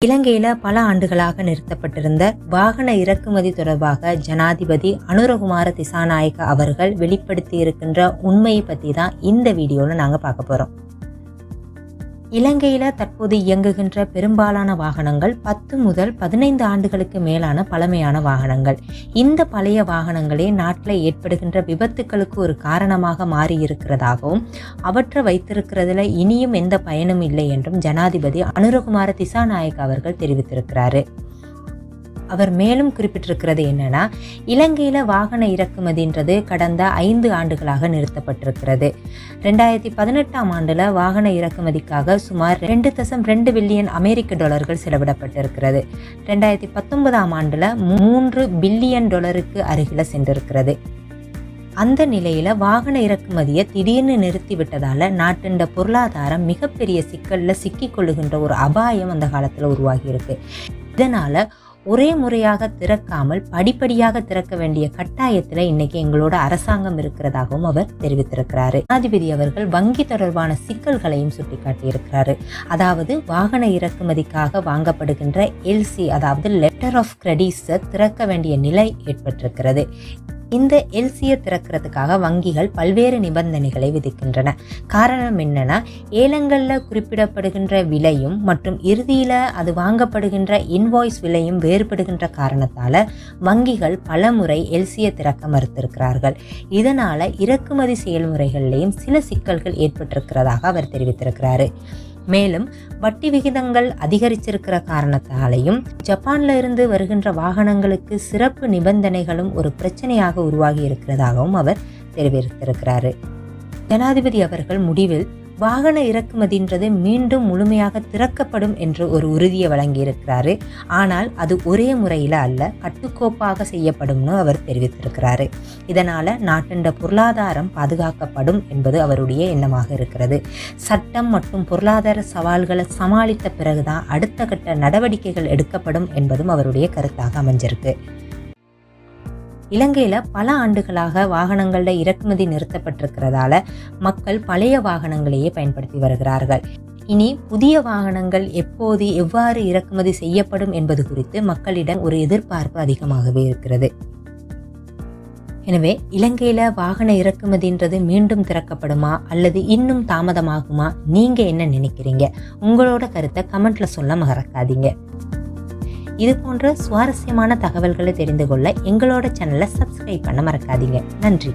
இலங்கையில பல ஆண்டுகளாக நிறுத்தப்பட்டிருந்த வாகன இறக்குமதி தொடர்பாக ஜனாதிபதி அனுரகுமார திசாநாயக்க அவர்கள் வெளிப்படுத்தி இருக்கின்ற உண்மையை பத்தி தான் இந்த வீடியோல நாங்க பார்க்க போறோம். இலங்கையில் தற்போது இயங்குகின்ற பெரும்பாலான வாகனங்கள் பத்து முதல் பதினைந்து ஆண்டுகளுக்கு மேலான பழமையான வாகனங்கள். இந்த பழைய வாகனங்களே நாட்டில் ஏற்படுகின்ற விபத்துக்களுக்கு ஒரு காரணமாக மாறி இருக்கிறதாகவும் அவற்றை வைத்திருக்கிறதுல இனியும் எந்த பயனும் இல்லை என்றும் ஜனாதிபதி அனுரகுமார திசாநாயக் அவர்கள் தெரிவித்திருக்கிறாரு. அவர் மேலும் குறிப்பிட்டிருக்கிறது என்னன்னா இலங்கையில் வாகன இறக்குமதின்றது கடந்த ஐந்து ஆண்டுகளாக நிறுத்தப்பட்டிருக்கிறது. ரெண்டாயிரத்தி பதினெட்டாம் ஆண்டில் வாகன இறக்குமதிக்காக சுமார் ரெண்டு தசம் ரெண்டு பில்லியன் அமெரிக்க டாலர்கள் செலவிடப்பட்டிருக்கிறது. ரெண்டாயிரத்தி பத்தொன்பதாம் ஆண்டில் மூன்று பில்லியன் டாலருக்கு அருகில் சென்றிருக்கிறது. அந்த நிலையில் வாகன இறக்குமதியை திடீர்னு நிறுத்திவிட்டதால் நாட்டின் பொருளாதாரம் மிகப்பெரிய சிக்கலில் சிக்கிக் கொள்ளுகின்ற ஒரு அபாயம் அந்த காலத்தில் உருவாகியிருக்கு. இதனால் ஒரே முறையாக திறக்காமல் படிப்படியாக திறக்க வேண்டிய கட்டாயத்தில் இன்னைக்கு எங்களோட அரசாங்கம் இருக்கிறதாகவும் அவர் தெரிவித்திருக்கிறாரு. ஜனாதிபதி அவர்கள் வங்கி தொடர்பான சிக்கல்களையும் சுட்டிக்காட்டியிருக்கிறாரு. அதாவது வாகன இறக்குமதிக்காக வாங்கப்படுகின்ற எல்சி அதாவது லெட்டர் ஆஃப் கிரெடிட்ஸை திறக்க வேண்டிய நிலை ஏற்பட்டிருக்கிறது. இந்த எல்சியை திறக்கிறதுக்காக வங்கிகள் பல்வேறு நிபந்தனைகளை விதிக்கின்றன. காரணம் என்னன்னா ஏலங்களில் குறிப்பிடப்படுகின்ற விலையும் மற்றும் இறுதியில் அது வாங்கப்படுகின்ற இன்வாய்ஸ் விலையும் வேறுபடுகின்ற காரணத்தால் வங்கிகள் பல முறை எல்சியை திறக்க மறுத்திருக்கிறார்கள். இதனால் இறக்குமதி செயல்முறைகள்லேயும் சில சிக்கல்கள் ஏற்பட்டிருக்கிறதாக அவர் தெரிவித்திருக்கிறாரு. மேலும் வட்டி விகிதங்கள் அதிகரிச்சிருக்கிற காரணத்தாலையும் ஜப்பான்ல இருந்து வருகின்ற வாகனங்களுக்கு சிறப்பு நிபந்தனைகளும் ஒரு பிரச்சனையாக உருவாகி இருக்கிறதாகவும் அவர் தெரிவித்திருக்கிறாரு. ஜனாதிபதி அவர்கள் முடிவில் வாகன இறக்குமதின்றது மீண்டும் முழுமையாக திறக்கப்படும் என்று ஒரு உறுதியை வழங்கியிருக்கிறாரு. ஆனால் அது ஒரே முறையில் அல்ல கட்டுக்கோப்பாக செய்யப்படும்னு அவர் தெரிவித்திருக்கிறாரு. இதனால நாட்டின் பொருளாதாரம் பாதுகாக்கப்படும் என்பது அவருடைய எண்ணமாக இருக்கிறது. சட்டம் மற்றும் பொருளாதார சவால்களை சமாளித்த பிறகுதான் அடுத்த கட்ட நடவடிக்கைகள் எடுக்கப்படும் என்பதும் அவருடைய கருத்தாக அமைஞ்சிருக்கு. இலங்கையில் பல ஆண்டுகளாக வாகனங்களில் இறக்குமதி நிறுத்தப்பட்டிருக்கிறதால மக்கள் பழைய வாகனங்களையே பயன்படுத்தி வருகிறார்கள். இனி புதிய வாகனங்கள் எப்போது எவ்வாறு இறக்குமதி செய்யப்படும் என்பது குறித்து மக்களிடம் ஒரு எதிர்பார்ப்பு அதிகமாகவே இருக்கிறது. எனவே இலங்கையில வாகன இறக்குமதின்றது மீண்டும் திறக்கப்படுமா அல்லது இன்னும் தாமதமாகுமா? நீங்க என்ன நினைக்கிறீங்க? உங்களோட கருத்தை கமெண்ட்ல சொல்ல மறக்காதீங்க. இது போன்ற சுவாரஸ்யமான தகவல்களை தெரிந்து கொள்ள எங்களோட சேனலை சப்ஸ்கிரைப் பண்ண மறக்காதீங்க. நன்றி.